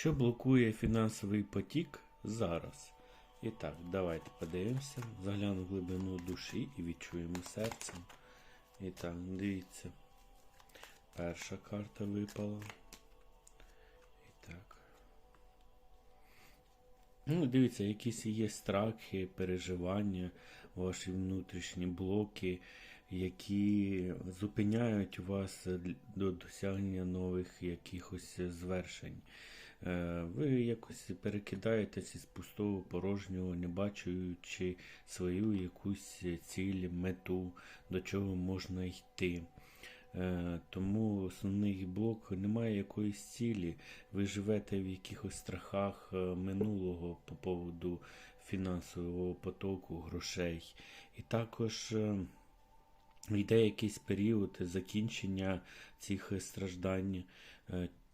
Що блокує фінансовий потік зараз? І так, давайте подивимося, заглянемо в глибину душі і відчуємо серцем. І так, дивіться. Перша карта випала. І так. Ну, дивіться, якісь є страхи, переживання, ваші внутрішні блоки, які зупиняють вас до досягнення нових якихось звершень. Е, Ви якось перекидаєтесь із пустого порожнього, не бачачи свою якусь ціль, мету, до чого можна йти. Е, Тому основний блок немає якоїсь цілі. Ви живете в якихось страхах е, минулого по поводу фінансового потоку, грошей. І також йде якийсь період закінчення цих страждань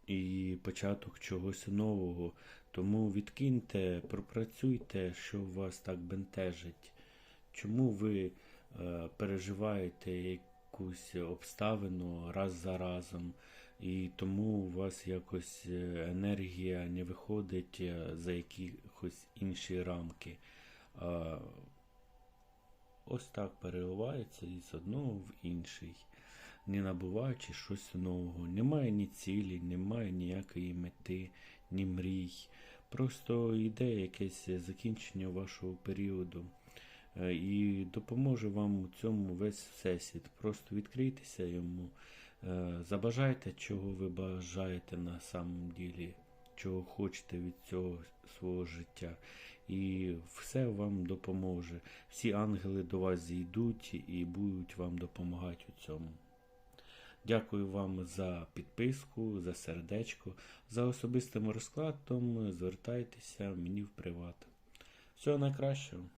і початок чогось нового. Тому відкиньте, пропрацюйте, що вас так бентежить. Чому ви е, переживаєте якусь обставину раз за разом, і тому у вас якось е, енергія не виходить е, за якихось інші рамки. А ось так переливається із одного в інший, не набуваючи щось нового. Немає ні цілі, немає ніякої мети, ні мрій. Просто йде якесь закінчення вашого періоду. Е, І допоможе вам у цьому весь всесвіт. Просто відкрийтеся йому, е, забажайте, чого ви бажаєте на самом ділі, чого хочете від цього свого життя. І все вам допоможе. Всі ангели до вас зійдуть і будуть вам допомагати у цьому. Дякую вам за підписку, за сердечко. За особистим розкладом звертайтеся мені в приват. Всього найкращого.